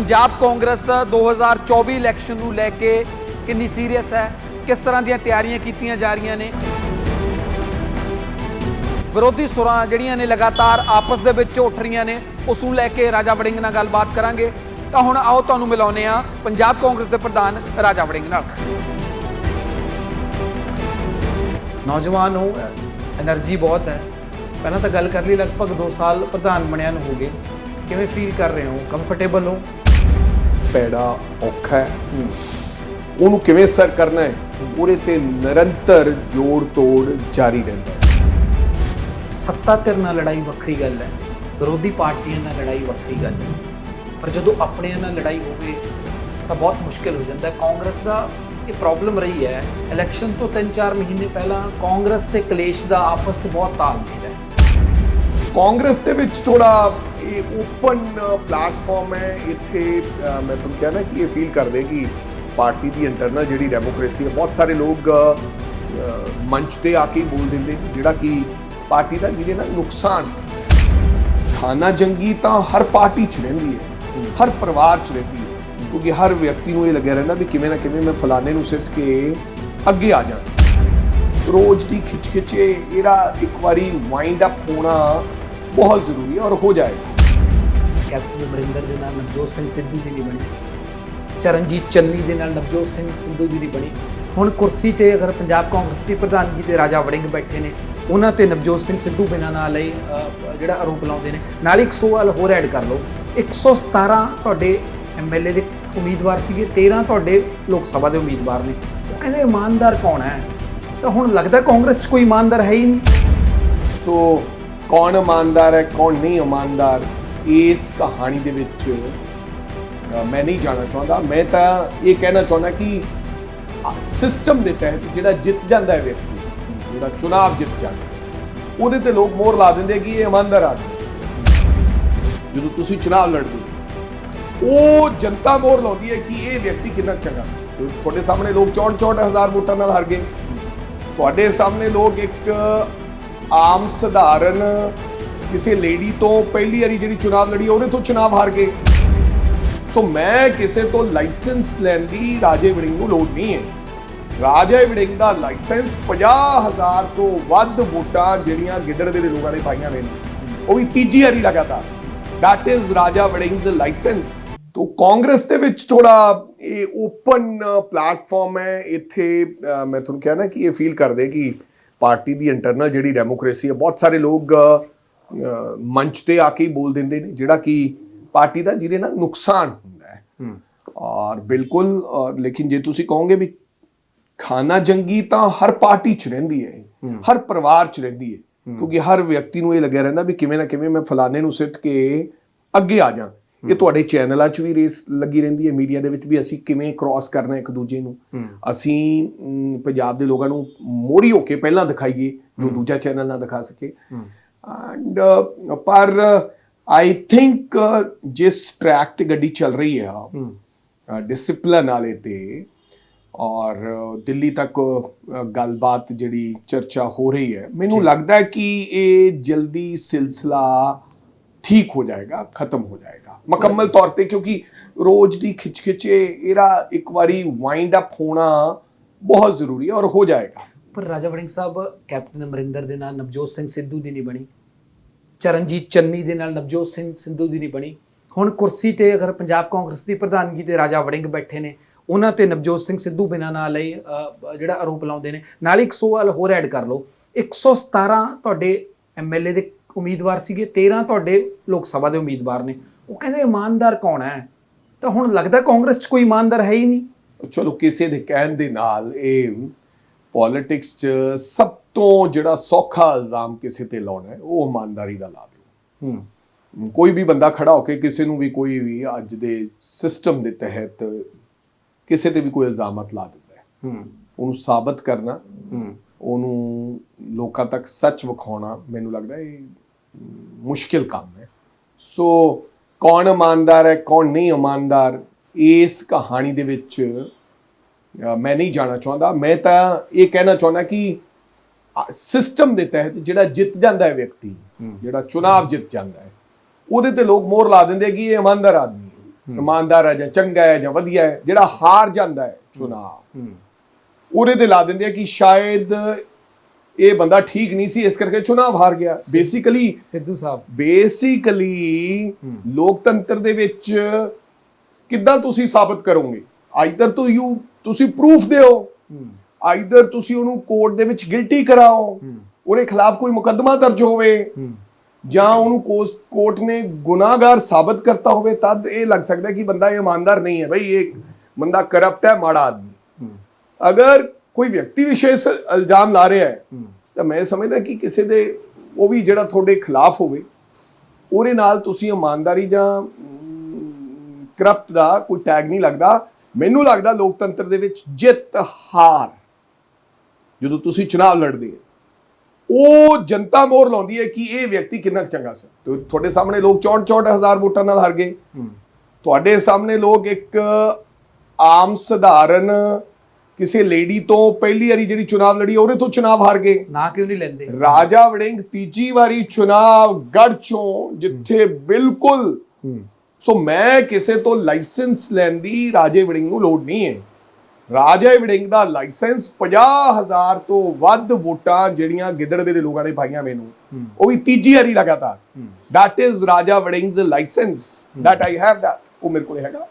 Punjab Congress 2024 election ਨੂੰ ਲੈ ਕੇ ਕਿੰਨੀ ਸੀਰੀਅਸ ਹੈ? ਕਿਸ ਤਰ੍ਹਾਂ ਦੀਆਂ ਤਿਆਰੀਆਂ ਕੀਤੀਆਂ ਜਾ ਰਹੀਆਂ ਨੇ? ਵਿਰੋਧੀ ਸੁਰਾਂ ਜਿਹੜੀਆਂ ਨੇ ਲਗਾਤਾਰ ਆਪਸ ਦੇ ਵਿੱਚ ਉੱਠ ਰਹੀਆਂ ਨੇ, ਉਸ ਨੂੰ ਲੈ ਕੇ ਰਾਜਾ ਵੜਿੰਗ ਨਾਲ ਗੱਲਬਾਤ ਕਰਾਂਗੇ। ਤਾਂ ਹੁਣ ਆਓ ਤੁਹਾਨੂੰ ਮਿਲਾਉਨੇ ਆ ਪੰਜਾਬ ਕਾਂਗਰਸ ਦੇ ਪ੍ਰਧਾਨ ਰਾਜਾ ਵੜਿੰਗ ਨਾਲ। ਨੌਜਵਾਨ ਹੋ ਐਨਰਜੀ ਬਹੁਤ ਹੈ। ਪਹਿਲਾਂ ਤਾਂ ਗੱਲ ਕਰ ਲਈ, ਲਗਭਗ 2 ਸਾਲ ਪ੍ਰਧਾਨ ਬਣਿਆ ਨੂੰ ਹੋ ਗਏ। ਕਿਵੇਂ ਫੀਲ ਕਰ ਰਹੇ ਹੋ? ਕੰਫਰਟੇਬਲ ਹੋ? ਪੈੜਾ ਔਖਾ ਹੈ। ਉਹਨੂੰ ਕਿਵੇਂ ਸਰ ਕਰਨਾ ਹੈ? ਉਹਦੇ ਤੇ ਨਿਰੰਤਰ ਜੋੜ ਤੋੜ ਜਾਰੀ ਰਹਿੰਦਾ ਹੈ। ਸੱਤਾ ਧਿਰ ਨਾਲ ਲੜਾਈ ਵੱਖਰੀ ਗੱਲ ਹੈ। ਵਿਰੋਧੀ ਪਾਰਟੀਆਂ ਨਾਲ ਲੜਾਈ ਵੱਖਰੀ ਗੱਲ ਹੈ। ਪਰ ਜਦੋਂ ਆਪਣਿਆਂ ਨਾਲ ਲੜਾਈ ਹੋਵੇ ਤਾਂ ਬਹੁਤ ਮੁਸ਼ਕਿਲ ਹੋ ਜਾਂਦਾ ਹੈ। ਕਾਂਗਰਸ ਦਾ ਇਹ ਪ੍ਰੋਬਲਮ ਰਹੀ ਹੈ। ਇਲੈਕਸ਼ਨ ਤੋਂ 3-4 ਮਹੀਨੇ ਪਹਿਲਾਂ ਕਾਂਗਰਸ ਤੇ ਕਲੇਸ਼ ਦਾ ਆਪਸ 'ਚ ਬਹੁਤ ਤਾਲਮੇਲ ਹੈ। ਕਾਂਗਰਸ ਦੇ ਵਿੱਚ ਥੋੜਾ ਇਹ ਓਪਨ ਪਲੇਟਫਾਰਮ ਹੈ। ਇੱਥੇ ਮੈਂ ਤੁਹਾਨੂੰ ਕਿਹਾ ਨਾ ਕਿ ਇਹ ਫੀਲ ਕਰਦੇ ਕਿ ਪਾਰਟੀ ਦੀ ਇੰਟਰਨਲ ਜਿਹੜੀ ਡੈਮੋਕ੍ਰੇਸੀ ਹੈ, ਬਹੁਤ ਸਾਰੇ ਲੋਕ ਮੰਚ ਤੇ ਆ ਕੇ ਬੋਲ ਦਿੰਦੇ ਜਿਹੜਾ ਕਿ ਪਾਰਟੀ ਦਾ ਜਿਹਦੇ ਨਾਲ ਨੁਕਸਾਨ ਖਾਨਾ ਜੰਗੀ ਤਾਂ ਹਰ ਪਾਰਟੀ 'ਚ ਰਹਿੰਦੀ ਹੈ, ਹਰ ਪਰਿਵਾਰ 'ਚ ਰਹਿੰਦੀ ਹੈ, ਕਿਉਂਕਿ ਹਰ ਵਿਅਕਤੀ ਨੂੰ ਇਹ ਲੱਗਿਆ ਰਹਿੰਦਾ ਵੀ ਕਿਵੇਂ ਨਾ ਕਿਵੇਂ ਮੈਂ ਫਲਾਣੇ ਨੂੰ ਸਿੱਟ ਕੇ ਅੱਗੇ ਆ ਜਾਵਾਂ। ਰੋਜ਼ ਦੀ ਖਿੱਚ ਖਿੱਚੇ ਇਹਦਾ ਇੱਕ ਵਾਰੀ ਵਾਈਂਡ ਅਪ ਹੋਣਾ ਬਹੁਤ ਜ਼ਰੂਰੀ ਹੈ ਔਰ ਹੋ ਜਾਏਗਾ। ਕੈਪਟਨ ਅਮਰਿੰਦਰ ਦੇ ਨਾਲ ਨਵਜੋਤ ਸਿੰਘ ਸਿੱਧੂ ਦੀ ਨਹੀਂ ਬਣੀ। ਚਰਨਜੀਤ ਚੰਨੀ ਦੇ ਨਾਲ ਨਵਜੋਤ ਸਿੰਘ ਸਿੱਧੂ ਦੀ ਨਹੀਂ ਬਣੀ। ਹੁਣ ਕੁਰਸੀ ਤੇ ਅਗਰ ਪੰਜਾਬ ਕਾਂਗਰਸ ਦੀ ਪ੍ਰਧਾਨਗੀ ਤੇ ਰਾਜਾ ਵੜਿੰਗ ਬੈਠੇ ਨੇ, ਉਹਨਾਂ ਤੇ ਨਵਜੋਤ ਸਿੰਘ ਸਿੱਧੂ ਬਿਨਾਂ ਨਾਲ ਲਈ ਜਿਹੜਾ ਆਰੋਪ ਲਾਉਂਦੇ ਨੇ, ਨਾਲ ਹੀ ਇੱਕ ਸਵਾਲ ਹੋਰ ਐਡ ਕਰ ਲਓ। 117 ਤੁਹਾਡੇ ਐਮਐਲਏ ਦੇ ਉਮੀਦਵਾਰ ਸੀਗੇ 13 ਤੁਹਾਡੇ ਲੋਕ ਸਭਾ ਦੇ ਉਮੀਦਵਾਰ ਨੇ। ਉਹ ਕਹਿੰਦੇ ਇਮਾਨਦਾਰ ਕੌਣ ਹੈ? ਤਾਂ ਹੁਣ ਲੱਗਦਾ ਕਾਂਗਰਸ 'ਚ ਕੋਈ ਇਮਾਨਦਾਰ ਹੈ ਹੀ ਨਹੀਂ। ਸੋ ਕੌਣ ਇਮਾਨਦਾਰ ਹੈ, ਕੌਣ ਨਹੀਂ ਇਮਾਨਦਾਰ? ਇਸ ਕਹਾਣੀ ਦੇ ਵਿੱਚ ਮੈਂ ਨਹੀਂ ਜਾਣਾ ਚਾਹੁੰਦਾ। ਮੈਂ ਤਾਂ ਇਹ ਕਹਿਣਾ ਚਾਹੁੰਦਾ ਕਿ ਸਿਸਟਮ ਦੇ ਤਹਿਤ ਜਿਹੜਾ ਜਿੱਤ ਜਾਂਦਾ ਹੈ ਵਿਅਕਤੀ, ਜਿਹੜਾ ਚੁਣਾਵ ਜਿੱਤ ਜਾਂਦਾ ਉਹਦੇ ਤੇ ਲੋਕ ਮੋਹਰ ਲਾ ਦਿੰਦੇ ਕਿ ਇਹ ਇਮਾਨਦਾਰ ਆਦਮੀ ਜਦੋਂ ਤੁਸੀਂ ਚੁਣਾਵ ਲੜਦੇ ਹੋ, ਉਹ ਜਨਤਾ ਮੋਹਰ ਲਾਉਂਦੀ ਹੈ ਕਿ ਇਹ ਵਿਅਕਤੀ ਕਿੰਨਾ ਚੰਗਾ ਸੀ। ਤੁਹਾਡੇ ਸਾਹਮਣੇ ਲੋਕ 64 64000 ਵੋਟਾਂ ਨਾਲ ਹਾਰ ਗਏ। ਤੁਹਾਡੇ ਸਾਹਮਣੇ ਲੋਕ ਇੱਕ ਆਮ ਸਧਾਰਨ ਕਿਸੇ ਲੇਡੀ ਤੋਂ ਪਹਿਲੀ ਵਾਰੀ ਜਿਹੜੀ ਚੁਣਾਵ ਲੜੀ ਉਹਦੇ ਤੋਂ ਚੁਣਾਵ ਹਾਰ ਗਏ। ਸੋ ਮੈਂ ਕਿਸੇ ਤੋਂ ਲਾਇਸੈਂਸ ਲੈਣ ਦੀ ਰਾਜੇ ਵੜਿੰਗ ਨੂੰ ਲੋੜ ਨਹੀਂ ਹੈ। ਰਾਜੇ ਵੜਿੰਗ ਦਾ ਲਾਇਸੈਂਸ 50000 ਤੋਂ ਵੱਧ ਵੋਟਾਂ ਜਿਹੜੀਆਂ ਗਿੱਦੜਵੇ ਦੇ ਲੋਕਾਂ ਨੇ ਪਾਈਆਂ ਨੇ। ਉਹ ਵੀ ਤੀਜੀ ਵਾਰੀ ਲਗਾਤਾਰ। ਦੈਟ ਇਜ਼ ਰਾਜਾ ਵੜਿੰਗ's ਲਾਇਸੈਂਸ ਤੋਂ ਕਾਂਗਰਸ ਦੇ ਵਿੱਚ ਥੋੜਾ ਇਹ ਓਪਨ ਪਲੇਟਫਾਰਮ ਹੈ। ਇੱਥੇ ਮੈਂ ਤੁਹਾਨੂੰ ਕਿਹਾ ਨਾ ਕਿ ਇਹ ਫੀਲ ਕਰਦੇ ਕਿ ਪਾਰਟੀ ਦੀ ਇੰਟਰਨਲ ਜਿਹੜੀ ਡੈਮੋਕ੍ਰੇਸੀ ਹੈ, ਬਹੁਤ ਸਾਰੇ ਲੋਕ ਮੰਚ ਤੇ ਆ ਕੇ ਹੀ ਬੋਲ ਦਿੰਦੇ ਨੇ ਜਿਹੜਾ ਕਿ ਪਾਰਟੀ ਦਾ ਜਿਹਦੇ ਨਾਲ ਨੁਕਸਾਨ ਹੁੰਦਾ ਹੈ। ਔਰ ਬਿਲਕੁਲ ਔਰ ਲੇਕਿਨ ਜੇ ਤੁਸੀਂ ਕਹੋਗੇ ਵੀ ਖਾਨਾ ਜੰਗੀ ਤਾਂ ਹਰ ਪਾਰਟੀ 'ਚ ਰਹਿੰਦੀ ਹੈ ਹਰ ਪਰਿਵਾਰ 'ਚ ਰਹਿੰਦੀ ਹੈ ਕਿਉਂਕਿ ਹਰ ਵਿਅਕਤੀ ਨੂੰ ਇਹ ਲੱਗਿਆ ਰਹਿੰਦਾ ਵੀ ਕਿਵੇਂ ਨਾ ਕਿਵੇਂ ਮੈਂ ਫਲਾਣੇ ਨੂੰ ਸਿੱਟ ਕੇ ਅੱਗੇ ਆ ਜਾ ਇਹ ਤੁਹਾਡੇ ਚੈਨਲਾਂ 'ਚ ਵੀ ਰੇਸ ਲੱਗੀ ਰਹਿੰਦੀ ਹੈ ਮੀਡੀਆ ਦੇ ਵਿੱਚ ਵੀ ਅਸੀਂ ਕਿਵੇਂ ਕ੍ਰਾਸ ਕਰਨਾ ਇੱਕ ਦੂਜੇ ਨੂੰ। ਅਸੀਂ ਪੰਜਾਬ ਦੇ ਲੋਕਾਂ ਨੂੰ ਮੋਰੀ ਹੋ ਕੇ ਪਹਿਲਾਂ ਦਿਖਾਈਏ ਜੋ ਦੂਜਾ ਚੈਨਲ ਨਾ ਦਿਖਾ ਸਕੇ। ਐਂਡ ਪਰ ਆਈ ਥਿੰਕ ਜਿਸ ਟਰੈਕ ਤੇ ਗੱਡੀ ਚੱਲ ਰਹੀ ਹੈ। ਡਿਸਪਲਿਨ ਵਾਲੇ ਤੇ ਔਰ ਦਿੱਲੀ ਤੱਕ ਗੱਲਬਾਤ ਜਿਹੜੀ ਚਰਚਾ ਹੋ ਰਹੀ ਹੈ ਮੈਨੂੰ ਲੱਗਦਾ ਹੈ ਕਿ ਇਹ ਜਲਦੀ ਸਿਲਸਿਲਾ ਠੀਕ ਹੋ ਜਾਏਗਾ ਖਤਮ ਹੋ ਜਾਏਗਾ। ਮੁਕੰਮਲ ਤੌਰ ਤੇ ਕਿਉਂਕਿ ਰੋਜ਼ ਦੀ ਖਿਚਖਿਚੇ ਇਹਦਾ ਇੱਕ ਵਾਰੀ ਵਾਈਂਡ ਅਪ ਹੋਣਾ ਬਹੁਤ ਜ਼ਰੂਰੀ ਹੈ ਔਰ ਹੋ ਜਾਏਗਾ। ਪਰ ਰਾਜਾ ਵੜਿੰਗ ਸਾਹਿਬ, ਕੈਪਟਨ ਅਮਰਿੰਦਰ ਦੇ ਨਾਲ ਨਵਜੋਤ ਸਿੰਘ ਸਿੱਧੂ ਦੀ ਨਹੀਂ ਬਣੀ। ਚਰਨਜੀਤ ਚੰਨੀ ਦੇ ਨਾਲ ਨਵਜੋਤ ਸਿੰਘ ਸਿੱਧੂ ਦੀ ਨਹੀਂ ਬਣੀ। ਹੁਣ ਕੁਰਸੀ ਤੇ ਅਗਰ ਪੰਜਾਬ ਕਾਂਗਰਸ ਦੀ ਪ੍ਰਧਾਨਗੀ ਤੇ ਰਾਜਾ ਵੜਿੰਗ ਬੈਠੇ ਨੇ, ਉਹਨਾਂ ਤੇ ਨਵਜੋਤ ਸਿੰਘ ਸਿੱਧੂ ਬਿਨਾਂ ਨਾਲ ਲਈ ਜਿਹੜਾ ਆਰੋਪ ਲਾਉਂਦੇ ਨੇ, ਨਾਲ ਹੀ ਇੱਕ ਸਵਾਲ ਹੋਰ ਐਡ ਕਰ ਲਓ। 117 ਤੁਹਾਡੇ ਐਮਐਲਏ ਦੇ ਉਮੀਦਵਾਰ ਸੀਗੇ 13 ਤੁਹਾਡੇ ਲੋਕ ਸਭਾ ਦੇ ਉਮੀਦਵਾਰ ਨੇ। ਉਹ ਕਹਿੰਦੇ, ਇਮਾਨਦਾਰ ਕੌਣ ਹੈ? ਤਾਂ ਹੁਣ ਲੱਗਦਾ ਕਾਂਗਰਸ 'ਚ ਕੋਈ ਇਮਾਨਦਾਰ ਹੈ ਹੀ ਨਹੀਂ। ਚਲੋ, ਕਿਸੇ ਦੇ ਕਹਿਣ ਦੇ ਨਾਲ ਇਹ ਪੋਲਿਟਿਕਸ 'ਚ ਸਭ ਤੋਂ ਜਿਹੜਾ ਸੌਖਾ ਇਲਜ਼ਾਮ ਕਿਸੇ ਤੇ ਲਾਉਣਾ ਹੈ ਉਹ ਇਮਾਨਦਾਰੀ ਦਾ ਲਾ ਦਿਓ। ਹੂੰ। ਕੋਈ ਵੀ ਬੰਦਾ ਖੜਾ ਹੋ ਕੇ ਕਿਸੇ ਨੂੰ ਵੀ ਕੋਈ ਵੀ ਅੱਜ ਦੇ ਸਿਸਟਮ ਦੇ ਤਹਿਤ ਕਿਸੇ ਤੇ ਵੀ ਕੋਈ ਇਲਜ਼ਾਮਤ ਲਾ ਦਿੰਦਾ ਹੈ। ਹੂੰ। ਉਹਨੂੰ ਸਾਬਤ ਕਰਨਾ ਹੂੰ। ਉਹਨੂੰ ਲੋਕਾਂ ਤੱਕ ਸੱਚ ਵਿਖਾਉਣਾ ਮੈਨੂੰ ਲੱਗਦਾ ਇਹ ਮੁਸ਼ਕਿਲ ਕੰਮ ਹੈ। ਸੋ ਕੌਣ ਇਮਾਨਦਾਰ ਹੈ ਕੌਣ ਨਹੀਂ ਇਮਾਨਦਾਰ ਇਸ ਕਹਾਣੀ ਦੇ ਵਿੱਚ ਮੈਂ ਨਹੀਂ ਜਾਣਾ ਚਾਹੁੰਦਾ। ਮੈਂ ਤਾਂ ਇਹ ਕਹਿਣਾ ਚਾਹੁੰਦਾ ਕਿ ਸਿਸਟਮ ਦੇ ਤਹਿਤ ਜਿਹੜਾ ਜਿੱਤ ਜਾਂਦਾ ਹੈ ਵਿਅਕਤੀ ਜਿਹੜਾ ਚੁਣਾਵ ਜਿੱਤ ਜਾਂਦਾ ਹੈ ਉਹਦੇ ਤੇ ਲੋਕ ਮੋਹਰ ਲਾ ਦਿੰਦੇ ਕਿ ਇਹ ਇਮਾਨਦਾਰ ਆਦਮੀ ਹੈ। ਇਮਾਨਦਾਰ ਹੈ ਜਾਂ ਚੰਗਾ ਹੈ ਜਾਂ ਵਧੀਆ ਹੈ ਜਿਹੜਾ ਹਾਰ ਜਾਂਦਾ ਹੈ ਚੁਣਾਵ। ਉਹਦੇ ਤੇ ਲਾ ਦਿੰਦੇ ਕਿ ਸ਼ਾਇਦ ਇਹ ਬੰਦਾ ਠੀਕ ਨਹੀਂ ਸੀ ਇਸ ਕਰਕੇ ਚੁਣਾਵ ਹਾਰ ਗਿਆ। ਬੇਸਿਕਲੀ ਸਿੱਧੂ ਸਾਹਿਬ। ਬੇਸਿਕਲੀ ਲੋਕਤੰਤਰ ਦੇ ਵਿੱਚ ਕਿੱਦਾਂ ਤੁਸੀਂ ਸਾਬਤ ਕਰੋਗੇ? ਆਈਦਰ ਤੋਂ ਯੂ ਤੁਸੀਂ ਪ੍ਰੂਫ ਦਿਓ। ਆਈਦਰ ਤੁਸੀਂ ਉਹਨੂੰ ਕੋਰਟ ਦੇ ਵਿੱਚ ਗਿਲਟੀ ਕਰਾਓ। ਉਹਦੇ ਖਿਲਾਫ ਕੋਈ ਮੁਕੱਦਮਾ ਦਰਜ ਹੋਵੇ। ਜਾਂ ਉਹਨੂੰ ਕੋਰਟ ਨੇ ਗੁਨਾਹਗਾਰ ਸਾਬਤ ਕਰਤਾ ਹੋਵੇ ਤਦ ਇਹ ਲੱਗ ਸਕਦਾ ਕਿ ਬੰਦਾ ਇਮਾਨਦਾਰ ਨਹੀਂ ਹੈ। ਬਈ ਇਹ ਬੰਦਾ ਕਰਪਟ ਹੈ ਮਾੜਾ ਆਦਮੀ। ਅਗਰ ਕੋਈ ਵਿਅਕਤੀ ਵਿਸ਼ੇਸ਼ ਇਲਜ਼ਾਮ ਲਾ ਰਿਹਾ ਹੂੰ ਤਾਂ ਮੈਂ ਸਮਝਦਾ ਕਿ ਕਿਸੇ ਦੇ ਉਹ ਵੀ ਜਿਹੜਾ ਤੁਹਾਡੇ ਖਿਲਾਫ ਹੋਵੇ ਉਹਦੇ ਨਾਲ ਤੁਸੀਂ ਇਮਾਨਦਾਰੀ ਜਾਂ ਕਰਪਟ ਦਾ ਕੋਈ ਟੈਗ ਨਹੀਂ ਲੱਗਦਾ। ਮੈਨੂੰ ਲੱਗਦਾ ਲੋਕਤੰਤਰ ਦੇ ਵਿੱਚ ਜਿੱਤ ਹਾਰ ਜਦੋਂ ਤੁਸੀਂ ਚੁਣਾਵ ਲੜਦੇ ਹੋ ਉਹ ਜਨਤਾ ਮੋਹਰ ਲਾਉਂਦੀ ਹੈ ਕਿ ਇਹ ਵਿਅਕਤੀ ਕਿੰਨਾ ਚੰਗਾ ਸੀ। ਤੁਹਾਡੇ ਸਾਹਮਣੇ ਲੋਕ 64 64000 ਵੋਟਾਂ ਨਾਲ ਹਾਰ ਗਏ। ਤੁਹਾਡੇ ਸਾਹਮਣੇ ਲੋਕ ਇੱਕ ਆਮ ਸਧਾਰਨ ਕਿਸੇ ਲੇਡੀ ਤੋਂ ਪਹਿਲੀ ਵਾਰੀ ਜਿਹੜੀ ਚੁਣਾਵ ਲੜੀ ਉਹਦੇ ਤੋਂ ਚੁਣਾਵ ਹਾਰ ਗਏ। ਨਾ ਕਿਉਂ ਨਹੀਂ ਲੈਂਦੇ? ਰਾਜਾ ਵੜਿੰਗ ਤੀਜੀ ਵਾਰੀ ਚੁਣਾਵ ਗੜ ਚੋਂ ਜਿੱਥੇ ਬਿਲਕੁਲ ਸੋ ਮੈਂ ਕਿਸੇ ਤੋਂ ਲਾਇਸੈਂਸ ਲੈਣ ਦੀ ਰਾਜੇ ਵੜਿੰਗ ਨੂੰ ਲੋੜ ਨਹੀਂ ਹੈ ਰਾਜੇ ਵੜਿੰਗ ਦਾ ਲਾਇਸੈਂਸ 50000 ਤੋਂ ਵੱਧ ਵੋਟਾਂ ਜਿਹੜੀਆਂ ਗਿੱਦੜਵੇ ਦੇ ਲੋਕਾਂ ਨੇ ਪਾਈਆਂ ਮੈਨੂੰ ਉਹ ਵੀ ਤੀਜੀ ਵਾਰੀ ਲਗਾਤਾਰ that is Raja Warring's licence that i have that ਉਹ ਮੇਰੇ ਕੋਲ ਹੈਗਾ